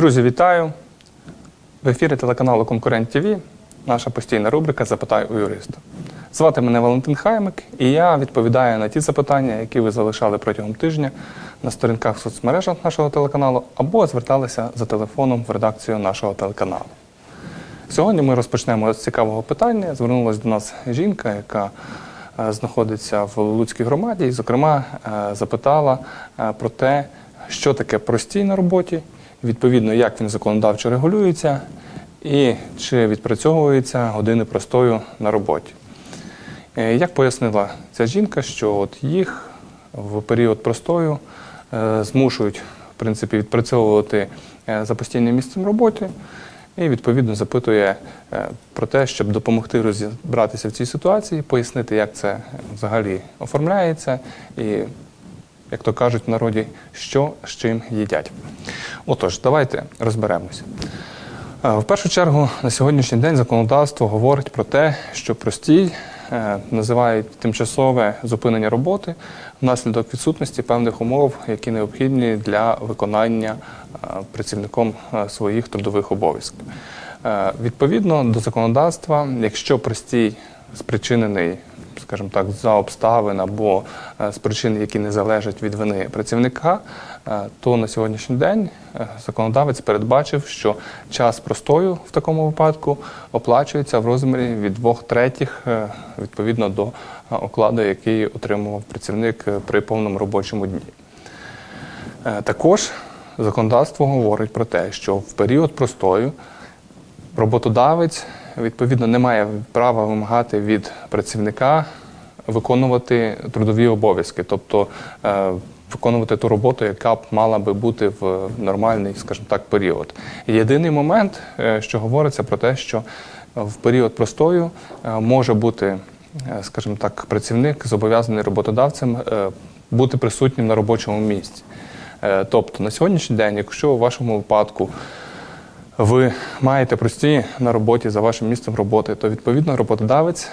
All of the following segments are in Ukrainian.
Друзі, вітаю! В ефірі телеканалу Конкурент ТВ наша постійна рубрика Запитай у юриста. Звати мене Валентин Хаймик, і я відповідаю на ті запитання, які ви залишали протягом тижня на сторінках в соцмережах нашого телеканалу або зверталися за телефоном в редакцію нашого телеканалу. Сьогодні ми розпочнемо з цікавого питання. Звернулася до нас жінка, яка е, знаходиться в Луцькій громаді, і, зокрема, е, запитала е, про те, що таке простій на роботі, відповідно, як він законодавчо регулюється, і чи відпрацьовуються години простою на роботі. Е, Як пояснила ця жінка, що от їх в період простою е, змушують в принципі, відпрацьовувати е, за постійним місцем роботи, і відповідно запитує про те, щоб допомогти розібратися в цій ситуації, пояснити, як це взагалі оформляється, і, як то кажуть в народі, що з чим їдять. Отож, давайте розберемося. Е, В першу чергу на сьогоднішній день законодавство говорить про те, що простій е, називають тимчасове зупинення роботи внаслідок відсутності певних умов, які необхідні для виконання е, працівником своїх трудових обов'язків. Відповідно до законодавства, якщо простій спричинений скажімо так, за обставин або е, з причин, які не залежать від вини працівника, е, то на сьогоднішній день е, законодавець передбачив, що час простою в такому випадку оплачується в розмірі від двох третіх відповідно до окладу, який отримував працівник при повному робочому дні. Також законодавство говорить про те, що в період простою роботодавець відповідно не має права вимагати від працівника виконувати трудові обов'язки, тобто е, виконувати ту роботу, яка б мала би бути в нормальний, скажімо так, період. Єдиний момент, е, що говориться про те, що в період простою е, може бути, скажімо так, працівник зобов'язаний роботодавцем бути присутнім на робочому місці. Тобто на сьогоднішній день, якщо у вашому випадку ви маєте прості на роботі за вашим місцем роботи, то відповідно роботодавець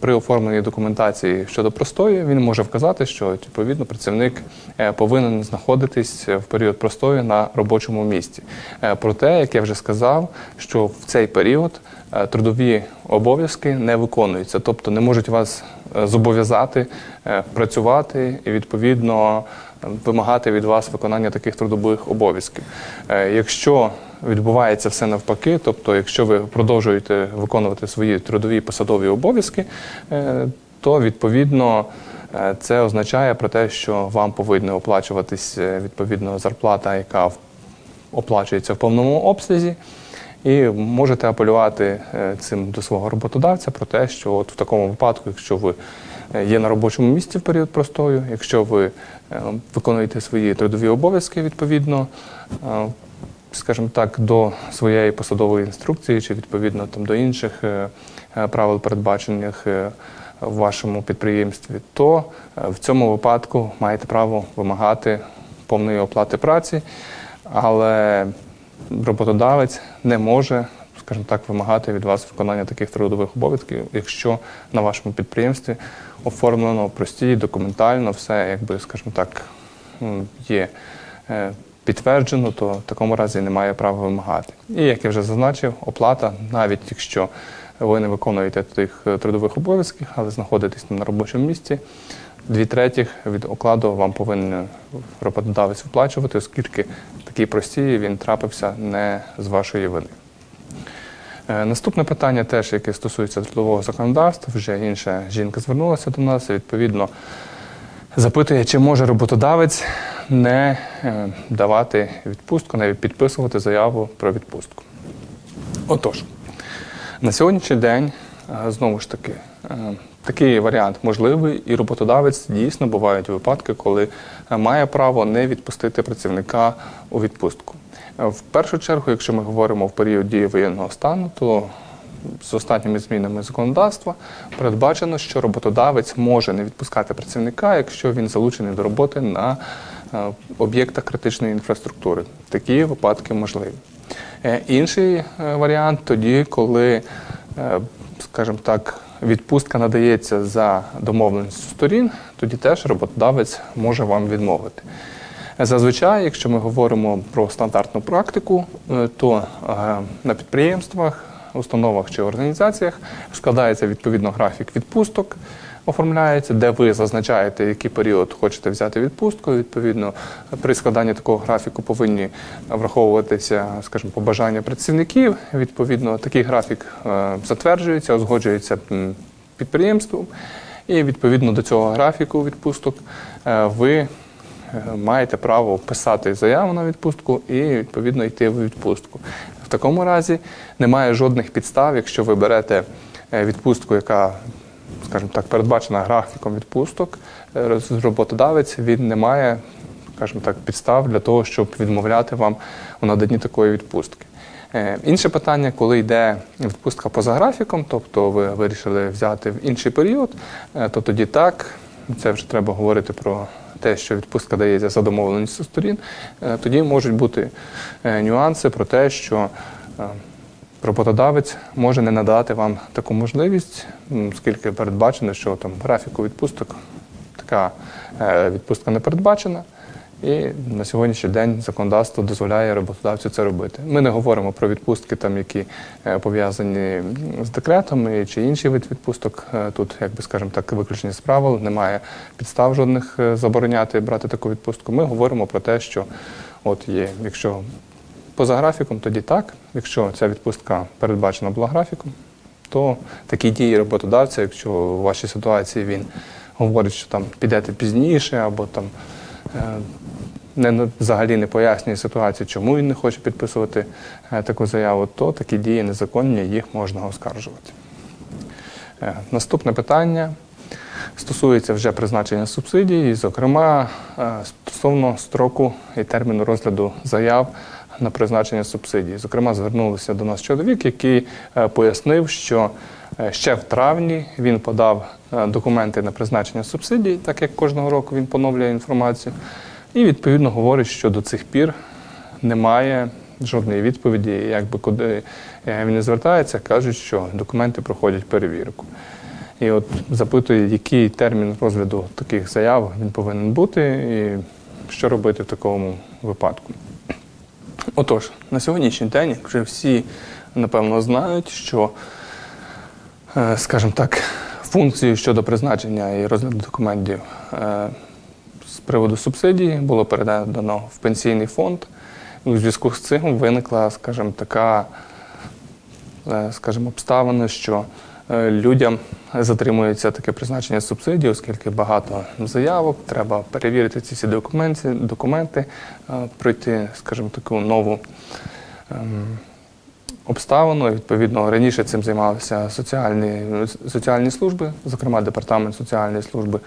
при оформленні документації щодо простої він може вказати, що відповідно працівник е, повинен знаходитись в період простою на робочому місці. Е, Проте, як я вже сказав, що в цей період е, трудові обов'язки не виконуються, тобто не можуть вас е, зобов'язати е, працювати і відповідно е, вимагати від вас виконання таких трудових обов'язків. Е, Якщо відбувається все навпаки, тобто, якщо ви продовжуєте виконувати свої трудові посадові обов'язки, е, то відповідно е, це означає про те, що вам повинна оплачуватись відповідно зарплата, яка оплачується в повному обсязі. І можете апелювати цим до свого роботодавця про те, що от в такому випадку, якщо ви є на робочому місці в період простою, якщо ви е, виконуєте свої трудові обов'язки відповідно, е, скажімо так, до своєї посадової інструкції чи відповідно там до інших е, е, правил, передбачених е, в вашому підприємстві, то е, в цьому випадку маєте право вимагати повної оплати праці, але роботодавець не може, скажімо так, вимагати від вас виконання таких трудових обов'язків, якщо на вашому підприємстві оформлено прості, документально, все, якби, скажімо так, є е, підтверджено, то в такому разі немає права вимагати. І як я вже зазначив, оплата, навіть якщо ви не виконуєте тих е, трудових обов'язків, але знаходитесь на робочому місці, дві третіх від окладу вам повинен роботодавець виплачувати, оскільки такий простій він трапився не з вашої вини. Е, Наступне питання, теж яке стосується трудового законодавства, вже інша жінка звернулася до нас і відповідно запитує, чи може роботодавець не е, давати відпустку, не підписувати заяву про відпустку. Отож, на сьогоднішній день, е, знову ж таки, такий варіант можливий, і роботодавець дійсно бувають випадки, коли має право не відпустити працівника у відпустку. Е, В першу чергу, якщо ми говоримо в період дії воєнного стану, то з останніми змінами законодавства передбачено, що роботодавець може не відпускати працівника, якщо він залучений до роботи на е, об'єктах критичної інфраструктури. Такі випадки можливі. Е, Інший варіант тоді, коли, скажімо так, відпустка надається за домовленістю сторін, тоді теж роботодавець може вам відмовити. Зазвичай, якщо ми говоримо про стандартну практику, е, то е, на підприємствах, установах чи організаціях складається відповідно графік відпусток, оформляється, де ви зазначаєте, який період хочете взяти відпустку. Відповідно, при складанні такого графіку повинні враховуватися, скажімо, побажання працівників. Відповідно, такий графік е, затверджується, узгоджується підприємством, і відповідно до цього графіку відпусток ви маєте право писати заяву на відпустку і відповідно йти в відпустку. В такому разі немає жодних підстав, якщо ви берете е, відпустку, яка, скажімо так, передбачена графіком відпусток, е, роботодавець він не має, скажімо так, підстав для того, щоб відмовляти вам у наданні такої відпустки. Е, Інше питання, коли йде відпустка поза графіком, тобто ви вирішили взяти в інший період, то тоді так, це вже треба говорити про те, що відпустка дається за домовленістю сторін. Е, Тоді можуть бути е, нюанси про те, що е, роботодавець може не надати вам таку можливість, оскільки передбачено, що там графіку відпусток така відпустка не передбачена. І на сьогоднішній день законодавство дозволяє роботодавцю це робити. Ми не говоримо про відпустки, там, які е, пов'язані з декретом чи інший вид відпусток. Е, Тут, як би скажемо так, виключення з правил, немає підстав жодних е, забороняти брати таку відпустку. Ми говоримо про те, що от є, якщо поза графіком, тоді так. Якщо ця відпустка передбачена була графіком, то такі дії роботодавця, якщо у вашій ситуації він говорить, що там підете пізніше, або там не, не- взагалі не пояснює ситуацію, чому він не хоче підписувати е, таку заяву, то такі дії незаконні, їх можна оскаржувати. Е, Наступне питання стосується вже призначення субсидій, зокрема, е, стосовно строку і терміну розгляду заяв на призначення субсидій. Зокрема, звернувся до нас чоловік, який е, пояснив, що е, ще в травні він подав е, документи на призначення субсидій, так як кожного року він поновлює інформацію, і відповідно говорить, що до цих пір немає жодної відповіді, якби куди він не звертається, кажуть, що документи проходять перевірку. І от запитує, який термін розгляду таких заяв він повинен бути, і що робити в такому випадку. Отож, на сьогоднішній день вже всі напевно знають, що, е, скажімо так, функцію щодо призначення і розгляду документів е, з приводу субсидії було передано в пенсійний фонд. У зв'язку з цим виникла, скажімо, така е, скажімо, обставини, що людям затримується таке призначення субсидій, оскільки багато заявок, треба перевірити ці всі документи, документи е, пройти, скажімо, таку нову ем, обставину. Відповідно, раніше цим займалися соціальні, соціальні служби, зокрема департамент соціальної служби,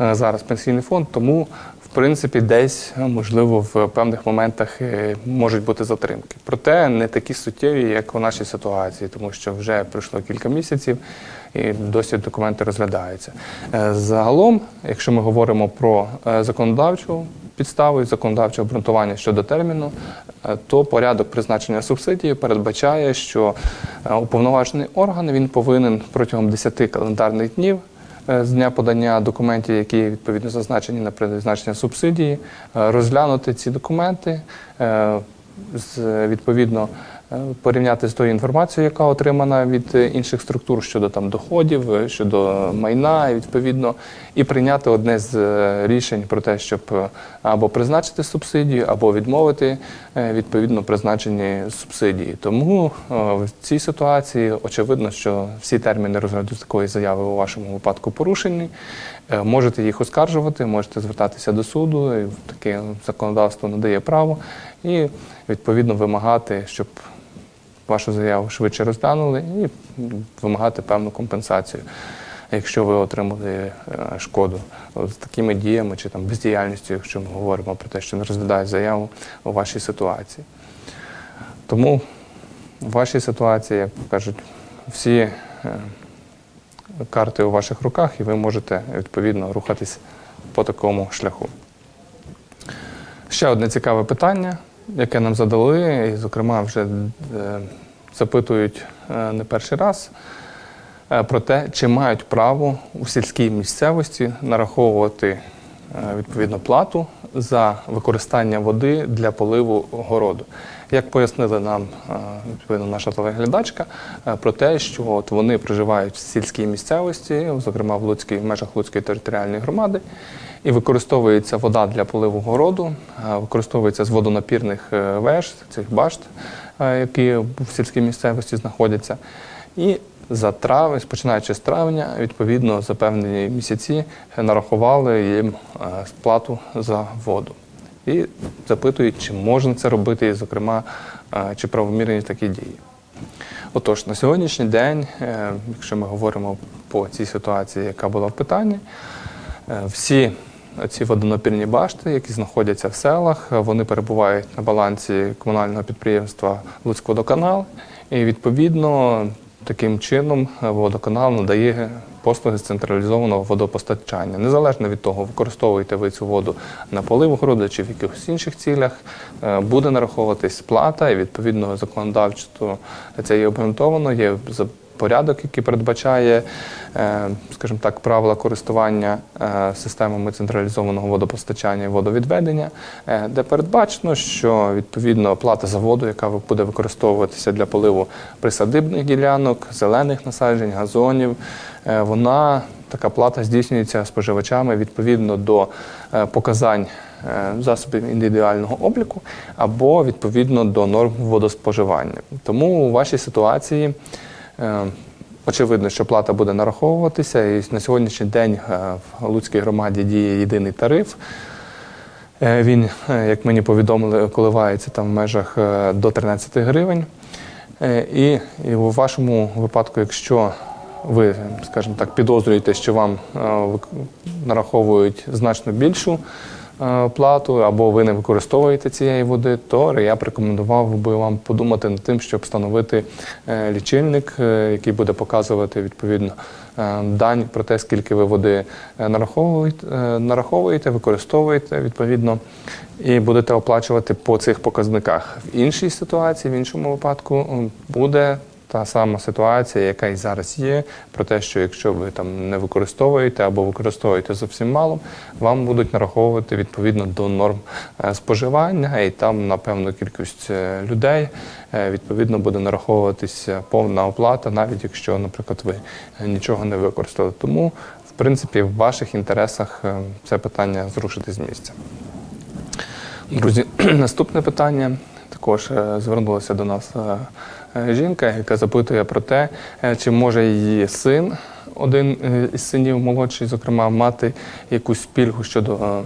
е, зараз пенсійний фонд. Тому, принципі, десь можливо в певних моментах е, можуть бути затримки. Проте не такі суттєві, як у нашій ситуації, тому що вже пройшло кілька місяців і досі документи розглядаються. Е, Загалом, якщо ми говоримо про е, законодавчу підставу і законодавче обґрунтування щодо терміну, то порядок призначення субсидії передбачає, що уповноважений орган він повинен протягом 10 календарних днів з дня подання документів, які відповідно зазначені на призначення субсидії, е, розглянути ці документи, е, відповідно е, порівняти з тою інформацією, яка отримана від е, інших структур щодо там доходів, е, щодо майна, відповідно, і прийняти одне з е, рішень про те, щоб е, або призначити субсидію, або відмовити е, відповідно призначені субсидії. Тому е, в цій ситуації очевидно, що всі терміни розгляду такої заяви у вашому випадку порушені. Е, Можете їх оскаржувати, можете звертатися до суду, і таке законодавство надає право, і відповідно вимагати, щоб вашу заяву швидше розглянули, і вимагати певну компенсацію, якщо ви отримали е, шкоду з такими діями чи там бездіяльністю, якщо ми говоримо про те, що не розглядають заяву у вашій ситуації. Тому в вашій ситуації, як кажуть, всі е, карти у ваших руках, і ви можете відповідно рухатись по такому шляху. Ще одне цікаве питання, яке нам задали, і, зокрема, вже е, запитують не перший раз про те, чи мають право у сільській місцевості нараховувати е, відповідно плату за використання води для поливу городу. Як пояснили нам е, відповідно наша телеглядачка, е, про те, що от вони проживають в сільській місцевості, зокрема в Луцькій в межах Луцької територіальної громади, і використовується вода для поливу городу, е, використовується з водонапірних е, веж, цих башт, е, які в сільській місцевості знаходяться. І за травень, починаючи з травня, відповідно за певні місяці е, нарахували їм е, сплату за воду. І запитують, чи можна це робити, і, зокрема, е, чи правомірні такі дії. Отож, на сьогоднішній день, якщо ми говоримо по цій ситуації, яка була в питанні, всі ці водонапірні башти, які знаходяться в селах, вони перебувають на балансі комунального підприємства Луцькводоканал. І відповідно таким чином е, водоканал надає послуги з централізованого водопостачання. Незалежно від того, використовуєте ви цю воду на полив городу чи в якихось інших цілях, е, буде нараховуватись плата, і відповідно законодавчо це є обґрунтовано, є порядок, який передбачає, е, скажімо так, правила користування е, системами централізованого водопостачання і водовідведення, е, де передбачено, що відповідно плата за воду, яка буде використовуватися для поливу присадибних ділянок, зелених насаджень, газонів, вона така плата здійснюється споживачами відповідно до показань засобів індивідуального обліку або відповідно до норм водоспоживання. Тому у вашій ситуації Очевидно, що плата буде нараховуватися, і на сьогоднішній день е, в Луцькій громаді діє єдиний тариф. Е, Він, е, як мені повідомили, коливається там в межах е, до 13 гривень. Е, І, і у вашому випадку, якщо ви, скажімо так, підозрюєте, що вам е, нараховують значно більшу е, плату, або ви не використовуєте цієї води, то я б рекомендував би вам подумати над тим, щоб встановити е, лічильник, е, який буде показувати відповідно е, дані про те, скільки ви води е, е, нараховуєте, використовуєте відповідно, і будете оплачувати по цих показниках. В іншій ситуації, в іншому випадку, буде та сама ситуація, яка і зараз є, про те, що якщо ви там не використовуєте або використовуєте зовсім мало, вам будуть нараховувати відповідно до норм е, споживання, і там на певну кількість е, людей е, відповідно буде нараховуватися повна оплата, навіть якщо, наприклад, ви нічого не використали. Тому, в принципі, в ваших інтересах це питання зрушити з місця. Друзі, наступне питання. Також е, звернулася до нас е, е, жінка, яка запитує про те, чи може її син, один із синів молодший, зокрема, мати якусь пільгу щодо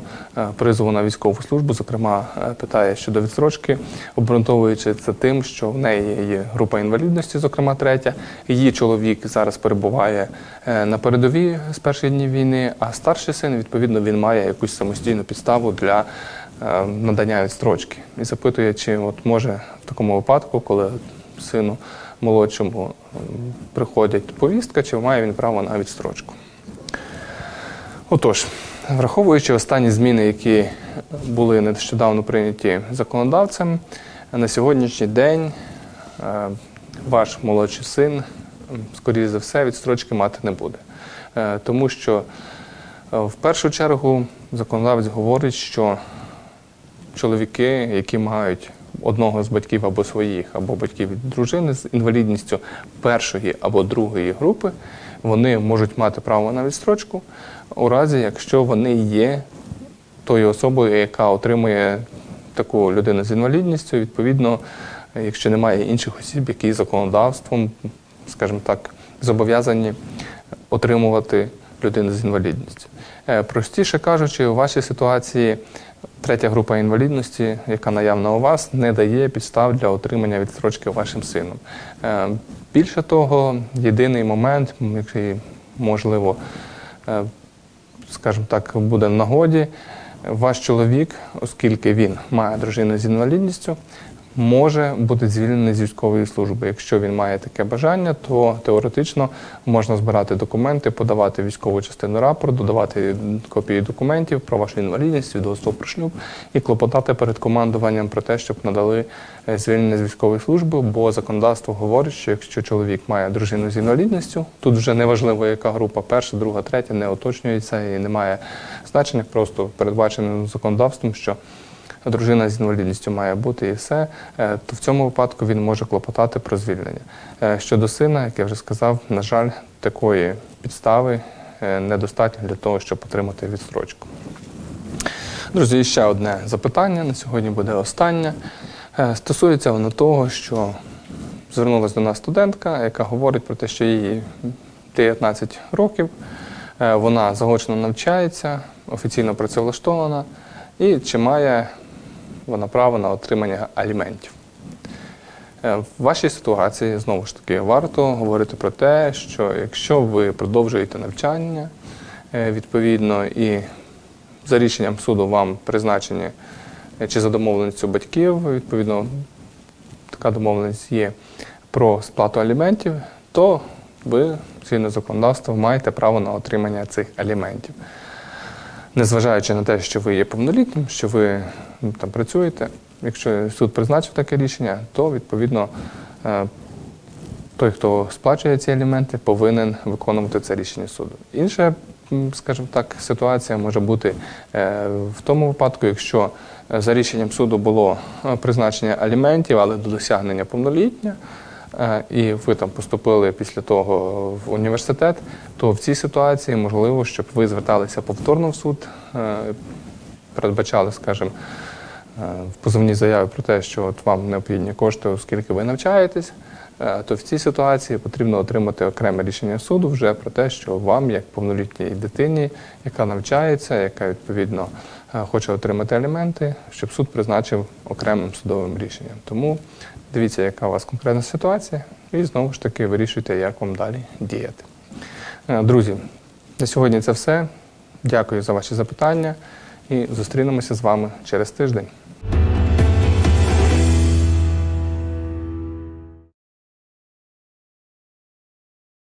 призову на військову службу. Зокрема, питає щодо відсрочки, обґрунтовуючи це тим, що в неї є група інвалідності, зокрема третя. Її чоловік зараз перебуває на передовій з перших днів війни, а старший син, відповідно, він має якусь самостійну підставу для надання відстрочки. І запитує, чи от може в такому випадку, коли сину молодшому м, приходить повістка, чи має він право на відстрочку. Отож, враховуючи останні зміни, які були нещодавно прийняті законодавцем, на сьогоднішній день е, ваш молодший син, скоріше за все, відстрочки мати не буде. Е, Тому що е, в першу чергу законодавець говорить, що чоловіки, які мають одного з батьків або своїх, або батьків дружини з інвалідністю першої або другої групи, вони можуть мати право на відстрочку у разі, якщо вони є тою особою, яка отримує таку людину з інвалідністю, відповідно, якщо немає інших осіб, які законодавством, скажімо так, зобов'язані отримувати людину з інвалідністю. Е, Простіше кажучи, у вашій ситуації третя група інвалідності, яка наявна у вас, не дає підстав для отримання відстрочки вашим сином. Е, Більше того, єдиний момент, який можливо, е, скажімо так, буде в нагоді, ваш чоловік, оскільки він має дружину з інвалідністю, може бути звільнений з військової служби. Якщо він має таке бажання, то теоретично можна збирати документи, подавати військову частину рапорту, давати копії документів про вашу інвалідність, свідоцтво про шлюб і клопотати перед командуванням про те, щоб надали е, звільнення з військової служби, бо законодавство говорить, що якщо чоловік має дружину з інвалідністю, тут вже неважливо, яка група, перша, друга, третя, не уточнюється і немає значення, просто передбачено законодавством, що дружина з інвалідністю має бути і все, е, то в цьому випадку він може клопотати про звільнення. Е, Щодо сина, як я вже сказав, на жаль, такої підстави е, недостатньо для того, щоб отримати відстрочку. Друзі, і ще одне запитання на сьогодні буде останнє. Стосується воно того, що звернулася до нас студентка, яка говорить про те, що їй 19 років, вона заочно навчається, офіційно працевлаштована, і чи має вона право на отримання аліментів. Е, В вашій ситуації знову ж таки варто говорити про те, що якщо ви продовжуєте навчання, е, відповідно, і за рішенням суду вам призначені е, чи за домовленістю батьків, відповідно, така домовленість є про сплату аліментів, то ви згідно законодавства маєте право на отримання цих аліментів. Незважаючи на те, що ви є повнолітнім, що ви ну, там працюєте, якщо суд призначив таке рішення, то відповідно е, той, хто сплачує ці аліменти, повинен виконувати це рішення суду. Інша, скажімо так, ситуація може бути е, в тому випадку, якщо е, за рішенням суду було призначення аліментів, але до досягнення повноліття, е, і ви там поступили після того в університет, то в цій ситуації можливо, щоб ви зверталися повторно в суд, е, передбачали, скажімо, е, в позовній заяві про те, що от вам необхідні кошти, оскільки ви навчаєтесь, е, то в цій ситуації потрібно отримати окреме рішення суду вже про те, що вам, як повнолітній дитині, яка навчається, яка відповідно е, хоче отримати аліменти, щоб суд призначив окремим судовим рішенням. Тому дивіться, яка у вас конкретна ситуація, і знову ж таки вирішуйте, як вам далі діяти. Е, Друзі, на сьогодні це все. Дякую за ваші запитання і зустрінемося з вами через тиждень.